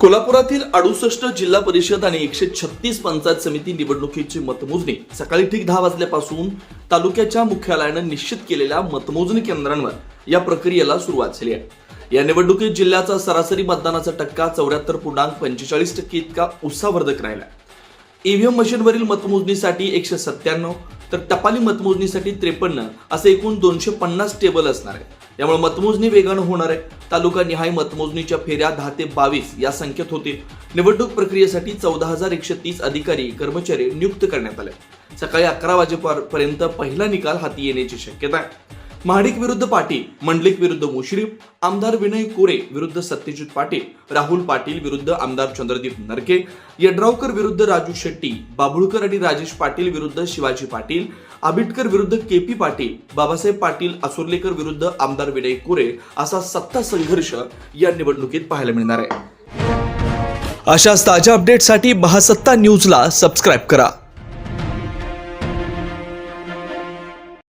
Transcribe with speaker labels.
Speaker 1: कोल्हापुरातील अडुसष्ट जिल्हा परिषद आणि एकशे छत्तीस पंचायत समिती निवडणुकीची मतमोजणी सकाळी ठीक दहा वाजल्यापासून तालुक्याच्या मुख्यालयानं निश्चित केलेल्या मतमोजणी केंद्रांवर या प्रक्रियेला सुरुवात झाली आहे. या निवडणुकीत जिल्ह्याचा सरासरी मतदानाचा टक्का चौऱ्याहत्तर पूर्णांक पंचेचाळीस टक्के इतका उत्साहवर्धक राहिला ईव्हीएम मशीनवरील मतमोजणीसाठी एकशे सत्त्याण्णव तर टपाली मतमोजणीसाठी त्रेपन्न असे एकूण दोनशे पन्नास टेबल असणार आहे. यामुळे मतमोजणी वेगानं होणार आहे. तालुका निहाय मतमोजणीच्या फेऱ्या दहा ते बावीस या संख्येत होतील. निवडणूक प्रक्रियेसाठी चौदा हजार एकशे तीस अधिकारी कर्मचारी नियुक्त करण्यात आले. सकाळी अकरा वाजेपर्यंत पहिला निकाल हाती येण्याची शक्यता आहे. महाडिक विरुद्ध पाटील मंडलिक विरुद्ध मुश्रीफ आमदार विनय कोरे विरुद्ध सत्यजित पाटील राहुल पाटील विरुद्ध आमदार चंद्रदीप नरके यड्रावकर विरुद्ध राजू शेट्टी बाबुळकर आणि राजेश पाटील विरुद्ध शिवाजी पाटील आबिटकर विरुद्ध के पी पाटील बाबासाहेब पाटील असुर्लेकर विरुद्ध आमदार विनय कोरे असा सत्ता संघर्ष या निवडणुकीत पाहायला मिळणार आहे. अशाच ताज्या अपडेटसाठी महासत्ता न्यूजला सबस्क्राईब करा.